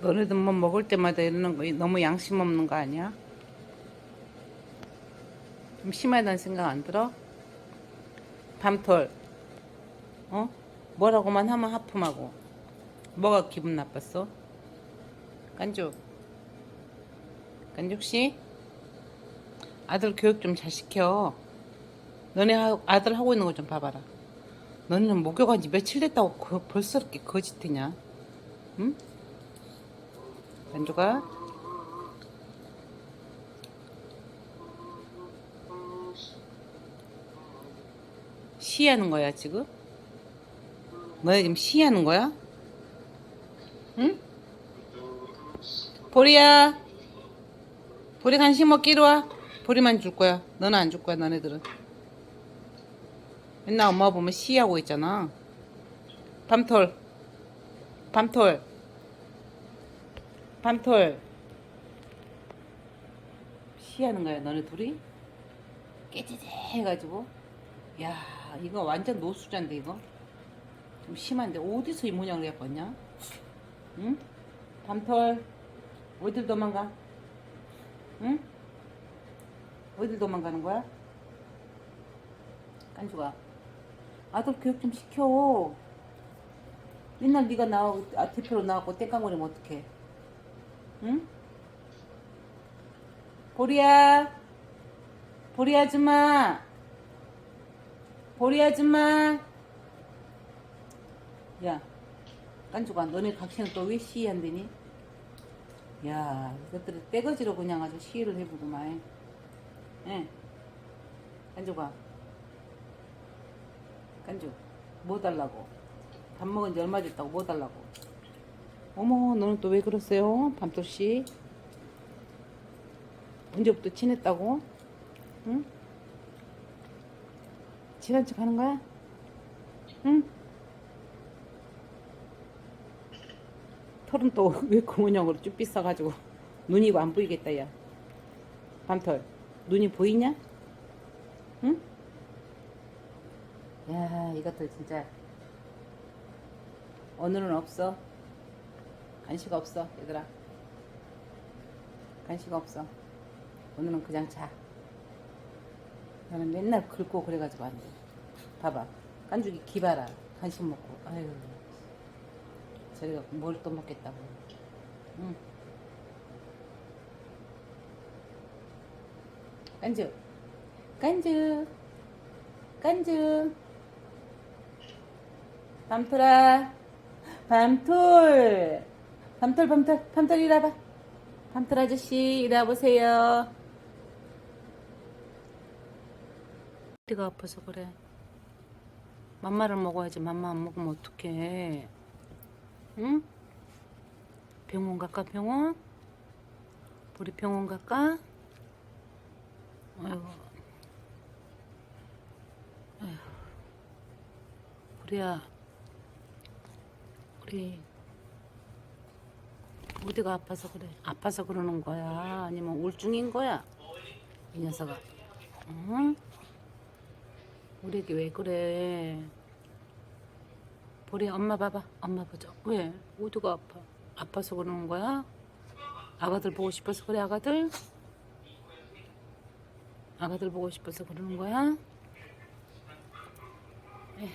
너네들만 먹을 때마다 이러는 거 너무 양심 없는 거 아니야? 좀 심하다는 생각 안 들어? 밤톨 어? 뭐라고만 하면 하품하고 뭐가 기분 나빴어? 깐죽 깐죽씨 아들 교육 좀 잘 시켜 너네 하- 아들 하고 있는 거 좀 봐봐라 너네는 목욕한 지 며칠 됐다고 그- 벌써 이렇게 거짓이냐 응? 깐죽아 시하는 거야 지금? 너네 지금 시하는 거야? 응? 보리야. 보리 간식 먹기로 와. 보리만 줄 거야. 너는 안 줄 거야 너네들은. 맨날 엄마 보면 시하고 있잖아. 밤톨. 밤톨 밤톨. 시하는 거야 너네 둘이? 깨지지 해가지고. 야 이거 완전 노수자인데 이거? 좀 심한데. 어디서 이 모양을 해봤냐? 응? 밤톨. 어딜 도망가? 응? 어딜 도망가는 거야? 깐주가. 아들 교육 좀 시켜. 맨날 네가 나 아, 대표로 나왔고 땡깡거리면 어떡해 응? 보리야. 보리 아줌마. 보리 아줌마. 야 깐주가 너네 각시는 또 왜 시한대니? 야 이것들이 떼거지로 그냥 아주 시위를 해보구만. 예? 깐주가. 깐주 뭐 달라고? 밥 먹은 지 얼마 됐다고 뭐 달라고 어머 너는 또 왜 그러세요 밤토씨 언제부터 친했다고 응? 친한 척 하는 거야? 응? 털은 또 왜 고문형으로 쭉 빗어가지고 눈이 안 보이겠다 야 밤털 눈이 보이냐? 응? 야 이것들 진짜 오늘은 없어 간식 없어 얘들아. 간식 없어. 오늘은 그냥 자. 나는 맨날 긁고 그래가지고 안돼. 봐봐. 깐죽이 기봐라 간식 먹고. 아유. 저리가 뭘 또 먹겠다고. 응. 깐죽. 깐죽. 깐죽. 밤토라 밤톨 밤톨 밤톨 이리 와봐. 밤톨 아저씨 이리 와보세요. 어디가 아파서 그래. 맘마를 먹어야지. 맘마 안 먹으면 어떡해. 응? 병원 갈까 병원? 우리 병원 갈까? 아이고. 아휴. 우리야 우리 어디가 아파서 그래? 아파서 그러는 거야? 아니면 우울증인 거야? 이 녀석아. 응? 우리에게 왜 그래? 보리 엄마 봐봐. 엄마 보자. 왜? 어디가 아파? 아파서 그러는 거야? 아가들 보고 싶어서 그래 아가들? 아가들 보고 싶어서 그러는 거야? 에휴.